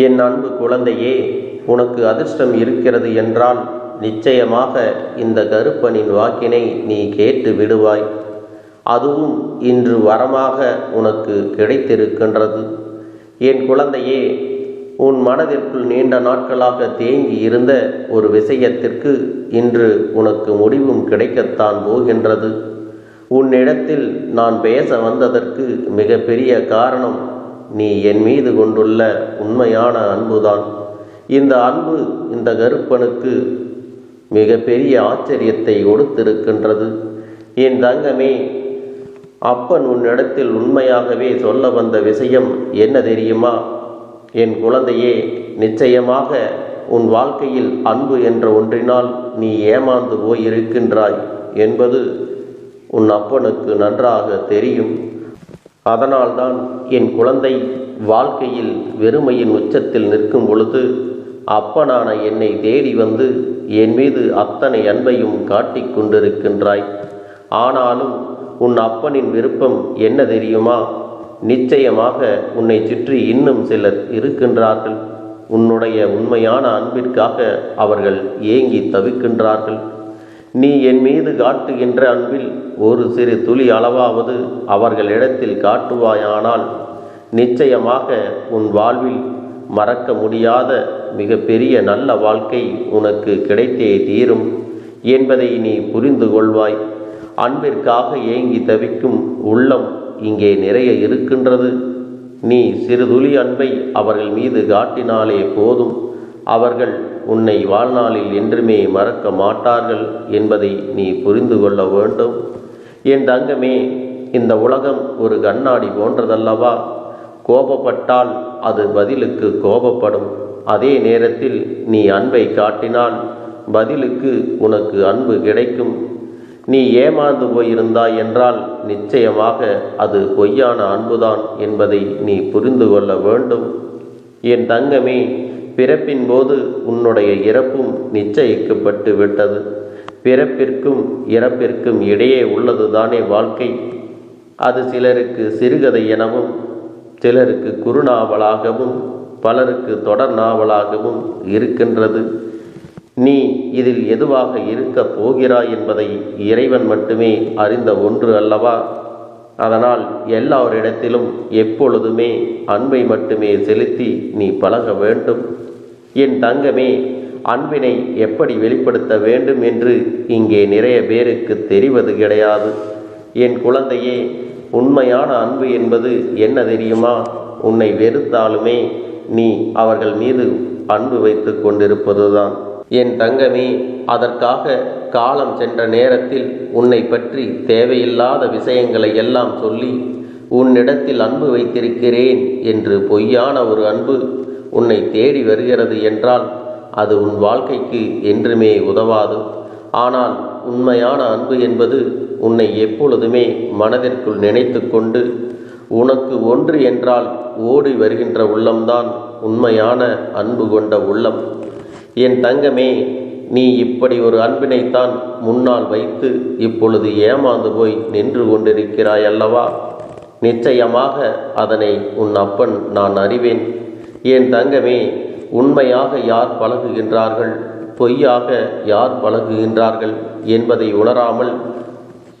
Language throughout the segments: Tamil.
என் அன்பு குழந்தையே உனக்கு அதிர்ஷ்டம் இருக்கிறது என்றால் நிச்சயமாக இந்த கருப்பனின் வாக்கினை நீ கேட்டு விடுவாய். அதுவும் இன்று வரமாக உனக்கு கிடைத்திருக்கின்றது. என் குழந்தையே உன் மனதிற்குள் நீண்ட நாட்களாக தேங்கி இருந்த ஒரு விஷயத்திற்கு இன்று உனக்கு முடிவும் கிடைக்கத்தான் போகின்றது. உன்னிடத்தில் நான் பேச வந்ததற்கு மிகப்பெரிய காரணம் நீ என் மீது கொண்டுள்ள உண்மையான அன்புதான். இந்த அன்பு இந்த கருப்பனுக்கு மிகப்பெரிய ஆச்சரியத்தை கொடுத்திருக்கின்றது. என் தங்கமே அப்பன் உன்னிடத்தில் உண்மையாகவே சொல்ல வந்த விஷயம் என்ன தெரியுமா? என் குழந்தையே நிச்சயமாக உன் வாழ்க்கையில் அன்பு என்ற ஒன்றினால் நீ ஏமாந்து போயிருக்கின்றாய் என்பது உன் அப்பனுக்கு நன்றாக தெரியும். அதனால்தான் என் குழந்தை வாழ்க்கையில் வெறுமையின் உச்சத்தில் நிற்கும் பொழுது அப்பனான என்னை தேடி வந்து என் மீது அத்தனை அன்பையும் காட்டிக் கொண்டிருக்கின்றாய். ஆனாலும் உன் அப்பனின் விருப்பம் என்ன தெரியுமா? நிச்சயமாக உன்னை சுற்றி இன்னும் சிலர் இருக்கின்றார்கள். உன்னுடைய உண்மையான அன்பிற்காக அவர்கள் ஏங்கி தவிக்கின்றார்கள். நீ என் மீது காட்டுகின்ற அன்பில் ஒரு சிறு துளி அளவாவது அவர்களிடத்தில் காட்டுவாயானால் நிச்சயமாக உன் வாழ்வில் மறக்க முடியாத மிகப்பெரிய நல்ல வாழ்க்கை உனக்கு கிடைத்தே தீரும் என்பதை நீ புரிந்து கொள்வாய். அன்பிற்காக ஏங்கி தவிக்கும் உள்ளம் இங்கே நிறைய இருக்கின்றது. நீ சிறுதுளி அன்பை அவர்கள் மீது காட்டினாலே போதும். அவர்கள் உன்னை வாழ்நாளில் என்றுமே மறக்க மாட்டார்கள் என்பதை நீ புரிந்து கொள்ள வேண்டும். என் தங்கமே இந்த உலகம் ஒரு கண்ணாடி போன்றதல்லவா? கோபப்பட்டால் அது பதிலுக்கு கோபப்படும். அதே நேரத்தில் நீ அன்பை காட்டினால் பதிலுக்கு உனக்கு அன்பு கிடைக்கும். நீ ஏமாந்து போயிருந்தாய் என்றால் நிச்சயமாக அது பொய்யான அன்புதான் என்பதை நீ புரிந்து கொள்ள வேண்டும். என் தங்கமே பிறப்பின் போது உன்னுடைய இறப்பும் நிச்சயிக்கப்பட்டு விட்டது. பிறப்பிற்கும் இறப்பிற்கும் இடையே உள்ளதுதானே வாழ்க்கை. அது சிலருக்கு சிறுகதை எனவும் சிலருக்கு குறுநாவலாகவும் பலருக்கு தொடர் நாவலாகவும் இருக்கின்றது. நீ இதில் எதுவாக இருக்கப் போகிறாய் என்பதை இறைவன் மட்டுமே அறிந்த ஒன்று அல்லவா? அதனால் எல்லாரிடத்திலும் எப்பொழுதுமே அன்பை மட்டுமே செலுத்தி நீ பழக வேண்டும். என் தங்கமே அன்பினை எப்படி வெளிப்படுத்த வேண்டும் என்று இங்கே நிறைய பேருக்கு தெரிவது கிடையாது. என் குழந்தையே உண்மையான அன்பு என்பது என்ன தெரியுமா? உன்னை வெறுத்தாலுமே நீ அவர்கள் மீது அன்பு வைத்து கொண்டிருப்பதுதான். என் தங்கமே அதற்காக காலம் சென்ற நேரத்தில் உன்னை பற்றி தேவையில்லாத விஷயங்களை எல்லாம் சொல்லி உன்னிடத்தில் அன்பு வைத்திருக்கிறேன் என்று பொய்யான ஒரு அன்பு உன்னை தேடி வருகிறது என்றால் அது உன் வாழ்க்கைக்கு என்றுமே உதவாது. ஆனால் உண்மையான அன்பு என்பது உன்னை எப்பொழுதுமே மனதிற்குள் நினைத்து கொண்டு உனக்கு ஒன்று என்றால் ஓடி வருகின்ற உள்ளம்தான் உண்மையான அன்பு கொண்ட உள்ளம். என் தங்கமே நீ இப்படி ஒரு அன்பினைத்தான் முன்னால் வைத்து இப்பொழுது ஏமாந்து போய் நின்று கொண்டிருக்கிறாய் அல்லவா நிச்சயமாக அதனை உன் அப்பன் நான் அறிவேன். என் தங்கமே உண்மையாக யார் பழகுகின்றார்கள்? பொய்யாக யார் பழகுகின்றார்கள் என்பதை உணராமல்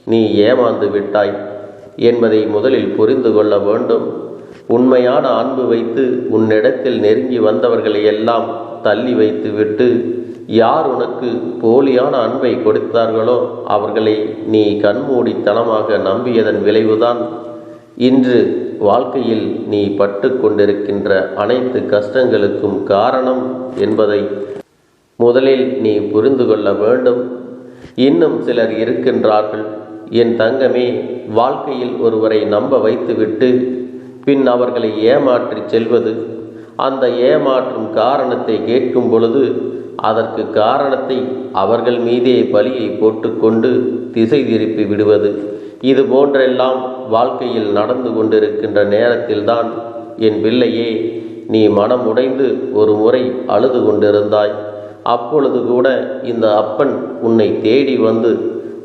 நீ ஏமாந்து விட்டாய் என்பதை முதலில் புரிந்து கொள்ள வேண்டும். உண்மையான அன்பு வைத்து உன்னிடத்தில் நெருங்கி வந்தவர்களை எல்லாம் தள்ளி வைத்து விட்டு யார் உனக்கு போலியான அன்பை கொடுத்தார்களோ அவர்களை நீ கண்மூடித்தனமாக நம்பியதன் விளைவுதான். இன்று வாழ்க்கையில் நீ பட்டு கொண்டிருக்கின்ற அனைத்து கஷ்டங்களுக்கும் காரணம் என்பதை முதலில் நீ புரிந்து கொள்ள வேண்டும். இன்னும் சிலர் இருக்கின்றார்கள். என் தங்கமே வாழ்க்கையில் ஒருவரை நம்ப வைத்துவிட்டு பின் அவர்களை ஏமாற்றி செல்வது அந்த ஏமாற்றும் காரணத்தை கேட்கும் பொழுது அதற்கு காரணத்தை அவர்கள் மீதே பலியை போட்டுக்கொண்டு திசை திருப்பி விடுவது. இது போன்றெல்லாம் வாழ்க்கையில் நடந்து கொண்டிருக்கின்ற நேரத்தில்தான் என் பிள்ளையே நீ மனம் உடைந்து ஒரு முறை அழுது கொண்டிருந்தாய். அப்பொழுது கூட இந்த அப்பன் உன்னை தேடி வந்து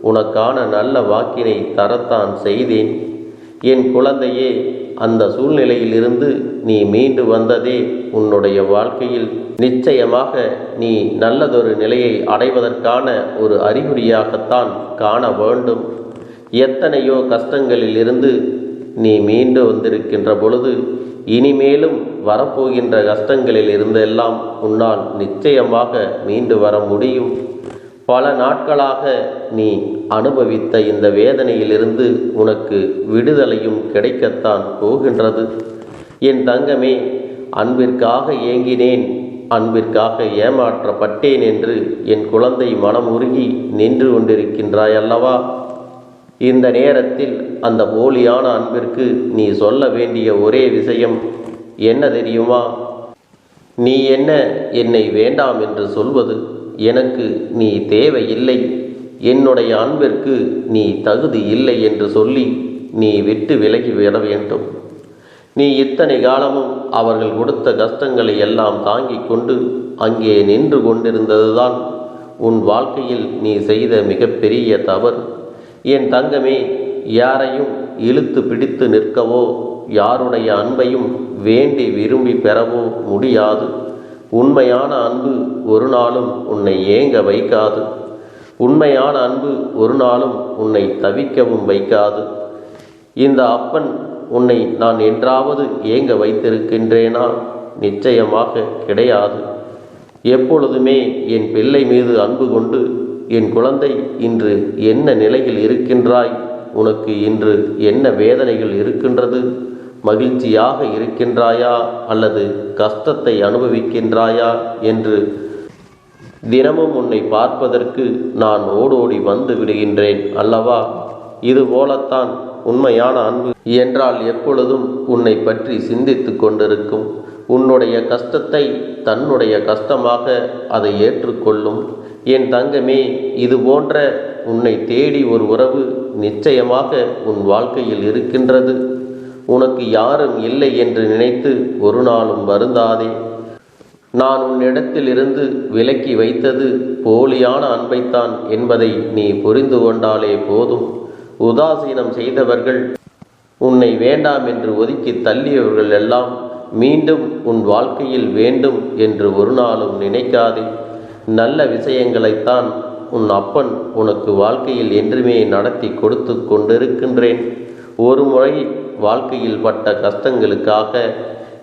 உனக்கான நல்ல வாக்கினை தரத்தான் செய்தேன். என் குழந்தையே அந்த சூழ்நிலையிலிருந்து நீ மீண்டு வந்ததே உன்னுடைய வாழ்க்கையில் நிச்சயமாக நீ நல்லதொரு நிலையை அடைவதற்கான ஒரு அறிகுறியாகத்தான் காண வேண்டும். எத்தனையோ கஷ்டங்களில் இருந்து நீ மீண்டு வந்திருக்கின்ற பொழுது இனிமேலும் வரப்போகின்ற கஷ்டங்களில் இருந்தெல்லாம் உன்னால் நிச்சயமாக மீண்டு வர முடியும். பல நாட்களாக நீ அனுபவித்த இந்த வேதனையிலிருந்து உனக்கு விடுதலையும் கிடைக்கத்தான் போகின்றது. என் தங்கமே அன்பிற்காக ஏங்கினேன் அன்பிற்காக ஏமாற்றப்பட்டேன் என்று என் குழந்தை மனம் உருகி நின்று கொண்டிருக்கின்றாய் அல்லவா இந்த நேரத்தில் அந்த போலியான அன்பிற்கு நீ சொல்ல வேண்டிய ஒரே விஷயம் என்ன தெரியுமா? நீ என்ன என்னை வேண்டாம் என்று சொல்வது? எனக்கு நீ தேவையில்லை. என்னுடைய அன்பிற்கு நீ தகுதி இல்லை என்று சொல்லி நீ விட்டு விலகி விட வேண்டும். நீ இத்தனை காலமும் அவர்கள் கொடுத்த கஷ்டங்களை எல்லாம் தாங்கிக் கொண்டு அங்கே நின்று கொண்டிருந்ததுதான் உன் வாழ்க்கையில் நீ செய்த மிகப்பெரிய தவறு. என் தங்கமே யாரையும் இழுத்து பிடித்து நிற்கவோ யாருடைய அன்பையும் வேண்டி விரும்பி பெறவோ முடியாது. உண்மையான அன்பு ஒரு நாளும் உன்னை ஏங்க வைக்காது. உண்மையான அன்பு ஒரு நாளும் உன்னை தவிக்கவும் வைக்காது. இந்த அப்பன் உன்னை நான் என்றாவது ஏங்க வைத்திருக்கின்றேனா? நிச்சயமாக கிடையாது. எப்பொழுதுமே என் பிள்ளை மீது அன்பு கொண்டு என் குழந்தை இன்று என்ன நிலையில் இருக்கின்றாய்? உனக்கு இன்று என்ன வேதனைகள் இருக்கின்றது? மகிழ்ச்சியாக இருக்கின்றாயா அல்லது கஷ்டத்தை அனுபவிக்கின்றாயா என்று தினமும் உன்னை பார்ப்பதற்கு நான் ஓடோடி வந்து விடுகின்றேன் அல்லவா? இது போலத்தான் உண்மையான அன்பு என்றால் எப்பொழுதும் உன்னை பற்றி சிந்தித்து கொண்டிருக்கும். உன்னுடைய கஷ்டத்தை தன்னுடைய கஷ்டமாக அதை ஏற்றுக்கொள்ளும். என் தங்கமே இது போன்ற உன்னை தேடி ஒரு உறவு நிச்சயமாக உன் வாழ்க்கையில் இருக்கின்றது. உனக்கு யாரும் இல்லை என்று நினைத்து ஒரு நாளும் வருந்தாதே. நான் உன்னிடத்தில் இருந்து விலக்கி வைத்தது போலியான அன்பைத்தான் என்பதை நீ புரிந்து கொண்டாலே போதும். உதாசீனம் செய்தவர்கள் உன்னை வேண்டாம் என்று ஒதுக்கி தள்ளியவர்கள் எல்லாம் மீண்டும் உன் வாழ்க்கையில் வேண்டும் என்று ஒரு நாளும் நினைக்காதே. நல்ல விஷயங்களைத்தான் உன் அப்பன் உனக்கு வாழ்க்கையில் என்றுமே நடத்தி கொடுத்து கொண்டிருக்கின்றேன். ஒரு முறை வாழ்க்கையில் பட்ட கஷ்டங்களுக்காக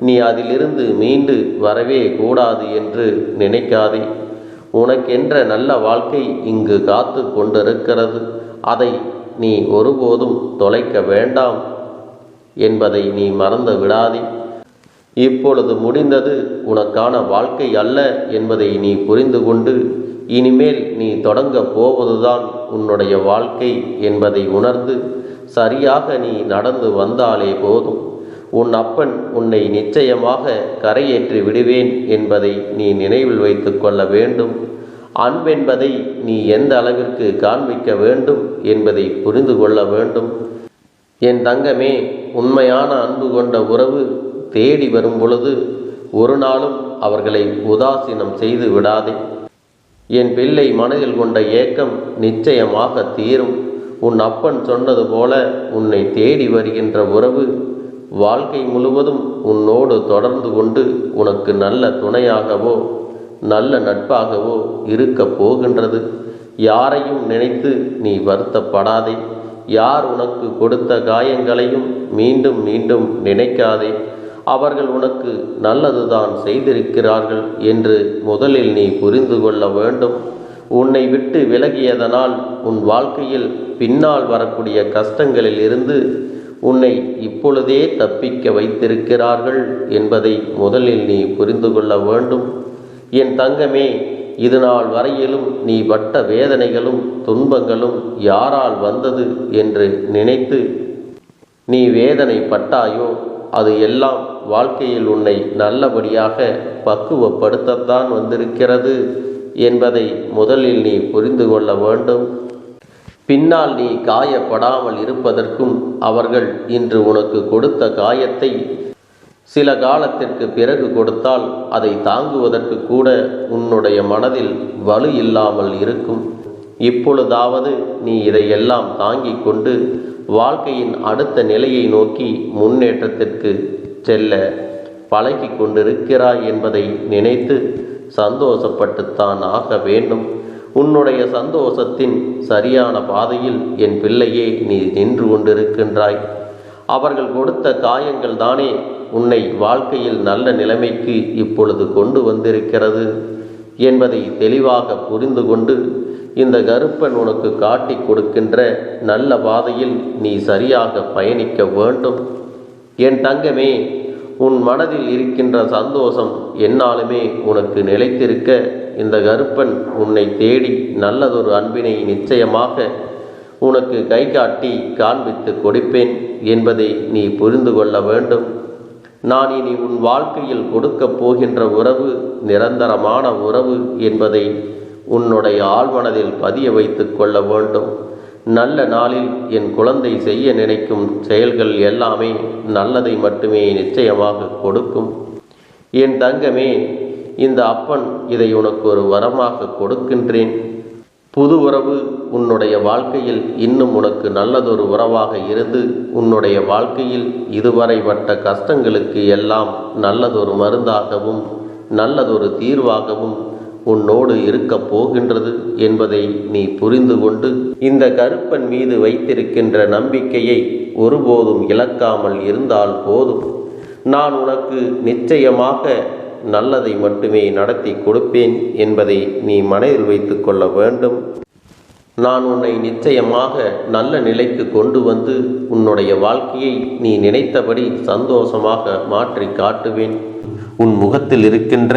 நீ அதிலிருந்து மீண்டு வரவே கூடாது என்று நினைக்காதே. உனக்கென்ற நல்ல வாழ்க்கை இங்கு காத்து கொண்டிருக்கிறது. அதை நீ ஒருபோதும் தொலைக்க வேண்டாம் என்பதை நீ மறந்து விடாதே. இப்பொழுது முடிந்தது உனக்கான வாழ்க்கை அல்ல என்பதை நீ புரிந்து கொண்டு இனிமேல் நீ தொடங்க போவதுதான் உன்னுடைய வாழ்க்கை என்பதை உணர்ந்து சரியாக நீ நடந்து வந்தாலே போதும். உன் அப்பன் உன்னை நிச்சயமாக கரையேற்றி விடுவேன் என்பதை நீ நினைவில் வைத்து கொள்ள வேண்டும். அன்பென்பதை நீ எந்த அளவிற்கு காண்பிக்க வேண்டும் என்பதை புரிந்து கொள்ள வேண்டும். என் தங்கமே உண்மையான அன்பு கொண்ட உறவு தேடி வரும் பொழுது ஒரு நாளும் அவர்களை உதாசீனம் செய்து விடாதே. என் பிள்ளை மனதில் கொண்ட ஏக்கம் நிச்சயமாக தீரும். உன் அப்பன் சொன்னது போல உன்னை தேடி வருகின்ற உறவு வாழ்க்கை முழுவதும் உன்னோடு தொடர்ந்து கொண்டு உனக்கு நல்ல துணையாகவோ நல்ல நட்பாகவோ இருக்கப் போகின்றது. யாரையும் நினைத்து நீ வருத்தப்படாதே. யார் உனக்கு கொடுத்த காயங்களையும் மீண்டும் மீண்டும் நினைக்காதே. அவர்கள் உனக்கு நல்லதுதான் செய்திருக்கிறார்கள் என்று முதலில் நீ புரிந்து கொள்ள வேண்டும். உன்னை விட்டு விலகியதனால் உன் வாழ்க்கையில் பின்னால் வரக்கூடிய கஷ்டங்களில் இருந்து உன்னை இப்பொழுதே தப்பிக்க வைத்திருக்கிறார்கள் என்பதை முதலில் நீ புரிந்து கொள்ள வேண்டும். என் தங்கமே இது நாள் வரையிலும் நீ பட்ட வேதனைகளும் துன்பங்களும் யாரால் வந்தது என்று நினைத்து நீ வேதனை பட்டாயோ அது எல்லாம் வாழ்க்கையில் உன்னை நல்லபடியாக பக்குவப்படுத்தத்தான் வந்திருக்கிறது. என்பதை முதலில் நீ புரிந்து கொள்ள வேண்டும். பின்னால் நீ காயப்படாமல் இருப்பதற்கும் அவர்கள் இன்று உனக்கு கொடுத்த காயத்தை சில காலத்திற்கு பிறகு கொடுத்தால் அதை தாங்குவதற்கு கூட உன்னுடைய மனதில் வலு இல்லாமல் இருக்கும். இப்பொழுதாவது நீ இதையெல்லாம் தாங்கிக் கொண்டு வாழ்க்கையின் அடுத்த நிலையை நோக்கி முன்னேற்றத்திற்கு செல்ல பழகி கொண்டிருக்கிறாய் என்பதை நினைத்து சந்தோஷப்பட்டுத்தான் ஆக வேண்டும். உன்னுடைய சந்தோஷத்தின் சரியான பாதையில் என் பிள்ளையே நீ நின்று கொண்டிருக்கின்றாய். அவர்கள் கொடுத்த காயங்கள் தானே உன்னை வாழ்க்கையில் நல்ல நிலைமைக்கு இப்பொழுது கொண்டு வந்திருக்கிறது என்பதை தெளிவாக புரிந்து கொண்டு இந்த கருப்பன் உனக்கு காட்டி கொடுக்கின்ற நல்ல பாதையில் நீ சரியாக பயணிக்க வேண்டும். என் தங்கமே உன் மனதில் இருக்கின்ற சந்தோஷம் என்னாலுமே உனக்கு நிலைத்திருக்க இந்த கருப்பன் உன்னை தேடி நல்லதொரு அன்பினை நிச்சயமாக உனக்கு கை காட்டி காண்பித்து கொடுப்பேன் என்பதை நீ புரிந்து கொள்ள வேண்டும். நான் இனி உன் வாழ்க்கையில் கொடுக்கப் போகின்ற உறவு நிரந்தரமான உறவு என்பதை உன்னுடைய ஆழ்மனதில் பதிய வைத்து கொள்ள வேண்டும். நல்ல நாளில் என் குழந்தை செய்ய நினைக்கும் செயல்கள் எல்லாமே நல்லதை மட்டுமே நிச்சயமாக கொடுக்கும். என் தங்கமே இந்த அப்பன் இதை உனக்கு ஒரு வரமாக கொடுக்கின்றேன். புது உறவு உன்னுடைய வாழ்க்கையில் இன்னும் உனக்கு நல்லதொரு உறவாக இருந்து உன்னுடைய வாழ்க்கையில் இதுவரை பட்ட கஷ்டங்களுக்கு எல்லாம் நல்லதொரு மருந்தாகவும் நல்லதொரு தீர்வாகவும் உன்னோடு இருக்கப் போகின்றது என்பதை நீ புரிந்து கொண்டு இந்த கருப்பன் மீது வைத்திருக்கின்ற நம்பிக்கையை ஒருபோதும் இழக்காமல் இருந்தால் போதும். நான் உனக்கு நிச்சயமாக நல்லதை மட்டுமே நடத்தி கொடுப்பேன் என்பதை நீ மனதில் வைத்து கொள்ள வேண்டும். நான் உன்னை நிச்சயமாக நல்ல நிலைக்கு கொண்டு வந்து உன்னுடைய வாழ்க்கையை நீ நினைத்தபடி சந்தோஷமாக மாற்றி காட்டுவேன். உன் முகத்தில் இருக்கின்ற